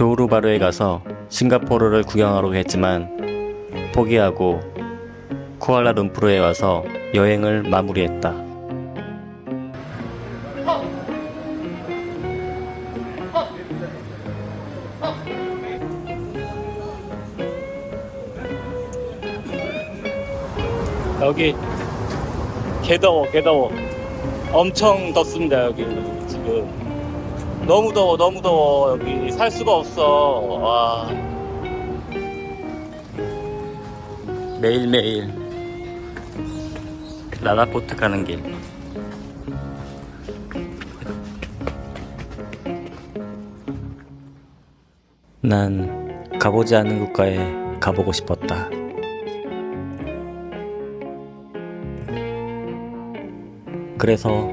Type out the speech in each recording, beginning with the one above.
조우루바르에 가서 싱가포르를 구경하려고 했지만 포기하고 쿠알라룸푸르에 와서 여행을 마무리했다. 여기 개더워 개더워 엄청 덥습니다 여기 지금 너무 더워 너무 더워. 여기 살 수가 없어. 와. 매일매일. 라라포트 가는 길. 난 가보지 않은 국가에 가보고 싶었다. 그래서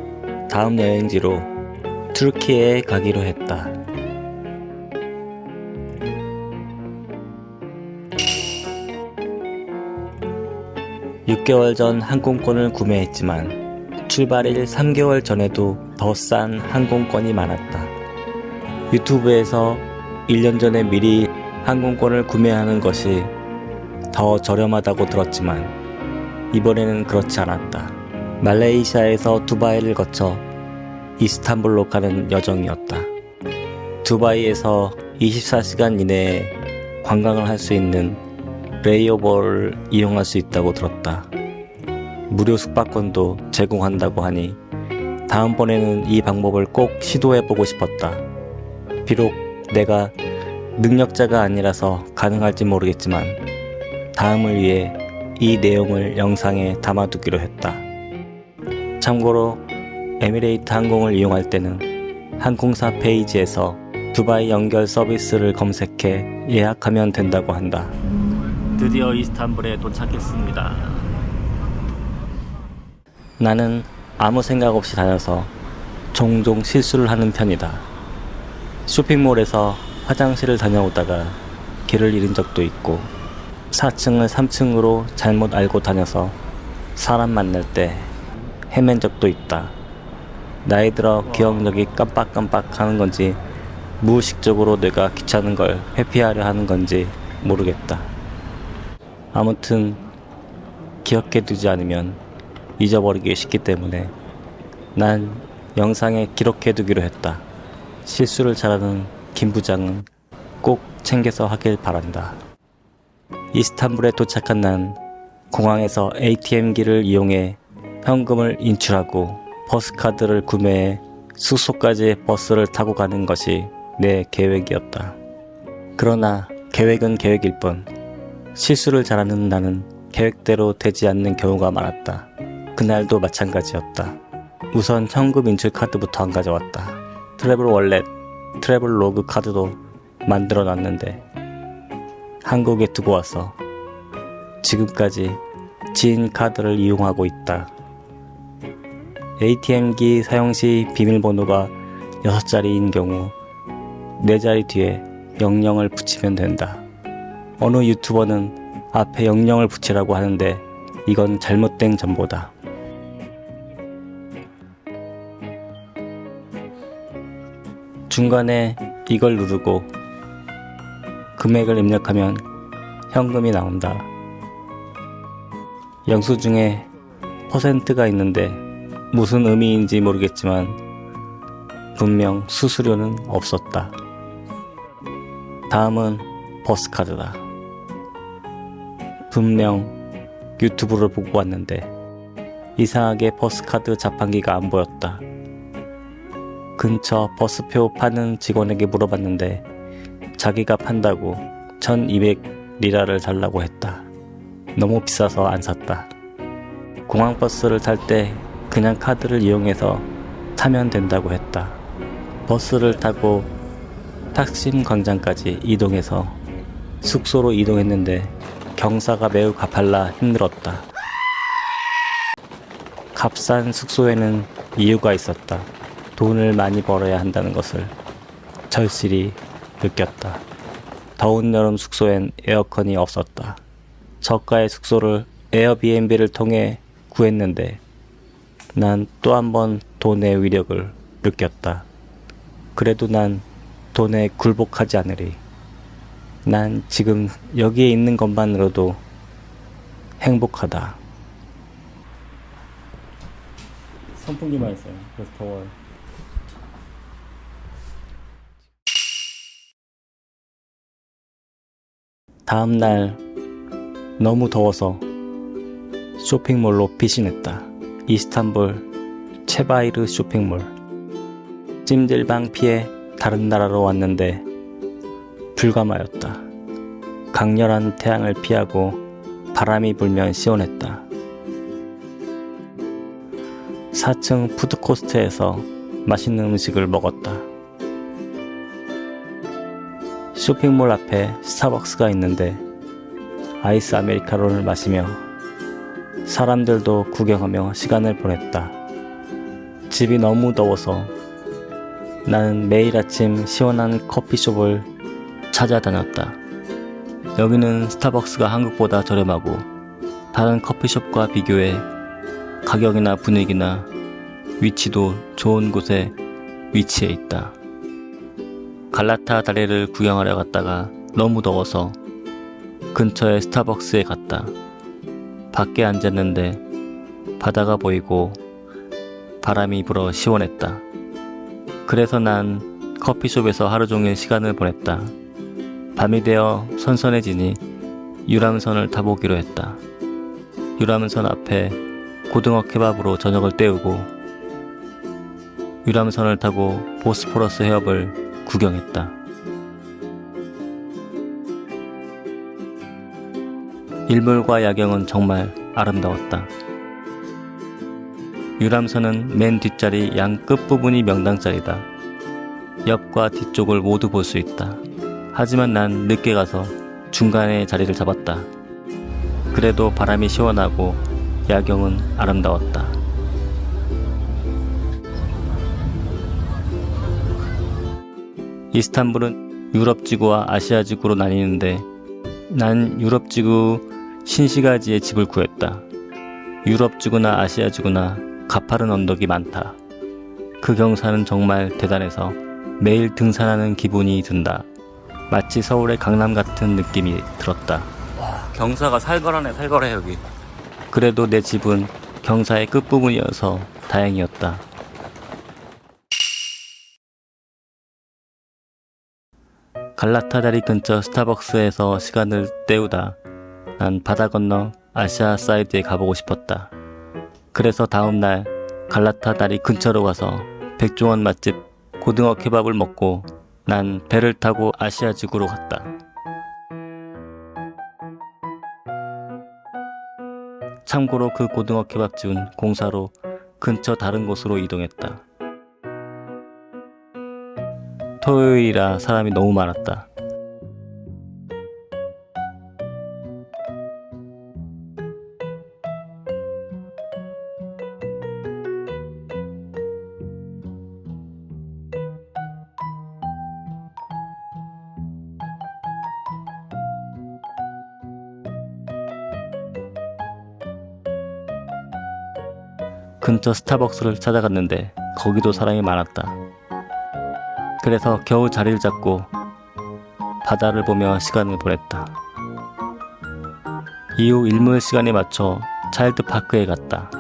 다음 여행지로 튀르키예에 가기로 했다. (6개월) 전 항공권을 구매했지만 출발일 (3개월) 전에도 더 싼 항공권이 많았다. 유튜브에서 (1년) 전에 미리 항공권을 구매하는 것이 더 저렴하다고 들었지만 이번에는 그렇지 않았다. 말레이시아에서 두바이를 거쳐 이스탄불로 가는 여정이었다. 두바이에서 24시간 이내에 관광을 할 수 있는 레이오버를 이용할 수 있다고 들었다. 무료 숙박권도 제공한다고 하니 다음번에는 이 방법을 꼭 시도해보고 싶었다. 비록 내가 능력자가 아니라서 가능할지 모르겠지만 다음을 위해 이 내용을 영상에 담아두기로 했다. 참고로 에미레이트 항공을 이용할 때는 항공사 페이지에서 두바이 연결 서비스를 검색해 예약하면 된다고 한다. 드디어 이스탄불에 도착했습니다. 나는 아무 생각 없이 다녀서 종종 실수를 하는 편이다. 쇼핑몰에서 화장실을 다녀오다가 길을 잃은 적도 있고 4층을 3층으로 잘못 알고 다녀서 사람 만날 때 헤맨 적도 있다. 나이 들어 기억력이 깜빡깜빡 하는 건지 무의식적으로 내가 귀찮은 걸 회피하려 하는 건지 모르겠다. 아무튼 기억해 두지 않으면 잊어버리기 쉽기 때문에 난 영상에 기록해 두기로 했다. 실수를 잘하는 김 부장은 꼭 챙겨서 하길 바란다. 이스탄불에 도착한 난 공항에서 ATM기를 이용해 현금을 인출하고 버스카드를 구매해 숙소까지 버스를 타고 가는 것이 내 계획이었다. 그러나 계획은 계획일 뿐 실수를 잘하는 나는 계획대로 되지 않는 경우가 많았다. 그날도 마찬가지였다. 우선 현금 인출 카드부터 안 가져왔다. 트래블 월렛, 트래블 로그 카드도 만들어 놨는데 한국에 두고 와서 지금까지 지인 카드를 이용하고 있다. ATM기 사용 시 비밀번호가 6자리인 경우 4자리 뒤에 00을 붙이면 된다. 어느 유튜버는 앞에 00을 붙이라고 하는데 이건 잘못된 정보다. 중간에 이걸 누르고 금액을 입력하면 현금이 나온다. 영수증에 퍼센트가 있는데 무슨 의미인지 모르겠지만 분명 수수료는 없었다. 다음은 버스카드다. 분명 유튜브를 보고 왔는데 이상하게 버스카드 자판기가 안 보였다. 근처 버스표 파는 직원에게 물어봤는데 자기가 판다고 1200 리라를 달라고 했다. 너무 비싸서 안 샀다. 공항버스를 탈때 그냥 카드를 이용해서 타면 된다고 했다. 버스를 타고 탁심 광장까지 이동해서 숙소로 이동했는데 경사가 매우 가팔라 힘들었다. 값싼 숙소에는 이유가 있었다. 돈을 많이 벌어야 한다는 것을 절실히 느꼈다. 더운 여름 숙소엔 에어컨이 없었다. 저가의 숙소를 에어비앤비를 통해 구했는데 난 또 한 번 돈의 위력을 느꼈다. 그래도 난 돈에 굴복하지 않으리. 난 지금 여기에 있는 것만으로도 행복하다. 선풍기만 있어요. 그래서 더워요. 다음 날 너무 더워서 쇼핑몰로 피신했다. 이스탄불 체바이르 쇼핑몰. 찜질방 피해 다른 나라로 왔는데 불가마였다. 강렬한 태양을 피하고 바람이 불면 시원했다. 4층 푸드코스트에서 맛있는 음식을 먹었다. 쇼핑몰 앞에 스타벅스가 있는데 아이스 아메리카노를 마시며 사람들도 구경하며 시간을 보냈다. 집이 너무 더워서 나는 매일 아침 시원한 커피숍을 찾아다녔다. 여기는 스타벅스가 한국보다 저렴하고 다른 커피숍과 비교해 가격이나 분위기나 위치도 좋은 곳에 위치해 있다. 갈라타 다리를 구경하려 갔다가 너무 더워서 근처의 스타벅스에 갔다. 밖에 앉았는데 바다가 보이고 바람이 불어 시원했다. 그래서 난 커피숍에서 하루 종일 시간을 보냈다. 밤이 되어 선선해지니 유람선을 타보기로 했다. 유람선 앞에 고등어 케밥으로 저녁을 때우고 유람선을 타고 보스포러스 해협을 구경했다. 일몰과 야경은 정말 아름다웠다. 유람선은 맨 뒷자리 양 끝부분이 명당짜리다. 옆과 뒤쪽을 모두 볼 수 있다. 하지만 난 늦게 가서 중간에 자리를 잡았다. 그래도 바람이 시원하고 야경은 아름다웠다. 이스탄불은 유럽 지구와 아시아 지구로 나뉘는데 난 유럽 지구 신시가지에 집을 구했다. 유럽 지구나 아시아 지구나 가파른 언덕이 많다. 그 경사는 정말 대단해서 매일 등산하는 기분이 든다. 마치 서울의 강남 같은 느낌이 들었다. 와, 경사가 살벌하네, 살벌해, 여기. 그래도 내 집은 경사의 끝부분이어서 다행이었다. 갈라타 다리 근처 스타벅스에서 시간을 때우다 난 바다 건너 아시아 사이드에 가보고 싶었다. 그래서 다음날 갈라타 다리 근처로 가서 백종원 맛집 고등어 케밥을 먹고 난 배를 타고 아시아 지구로 갔다. 참고로 그 고등어 케밥집은 공사로 근처 다른 곳으로 이동했다. 토요일이라 사람이 너무 많았다. 근처 스타벅스를 찾아갔는데 거기도 사람이 많았다. 그래서 겨우 자리를 잡고 바다를 보며 시간을 보냈다. 이후 일몰 시간에 맞춰 차일드 파크에 갔다.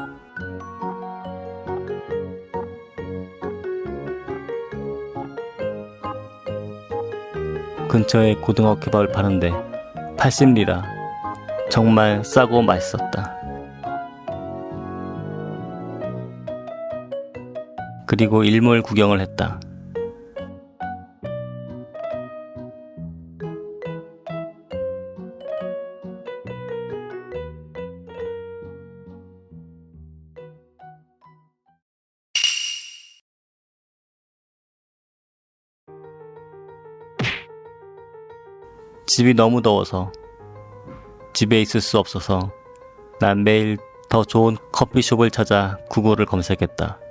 근처에 고등어 케밥을 파는데 80리라 정말 싸고 맛있었다. 그리고 일몰 구경을 했다. 집이 너무 더워서 집에 있을 수 없어서 난 매일 더 좋은 커피숍을 찾아 구글을 검색했다.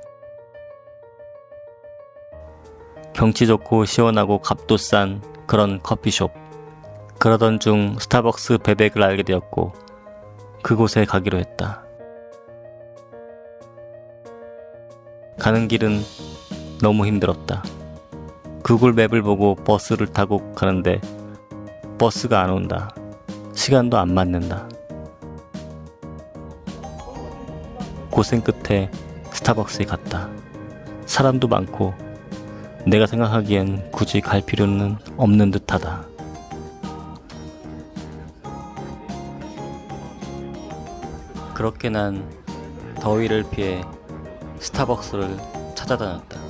경치 좋고 시원하고 값도 싼 그런 커피숍. 그러던 중 스타벅스 베백을 알게 되었고 그곳에 가기로 했다. 가는 길은 너무 힘들었다. 구글 맵을 보고 버스를 타고 가는데 버스가 안 온다. 시간도 안 맞는다. 고생 끝에 스타벅스에 갔다. 사람도 많고 내가 생각하기엔 굳이 갈 필요는 없는 듯하다. 그렇게 난 더위를 피해 스타벅스를 찾아다녔다.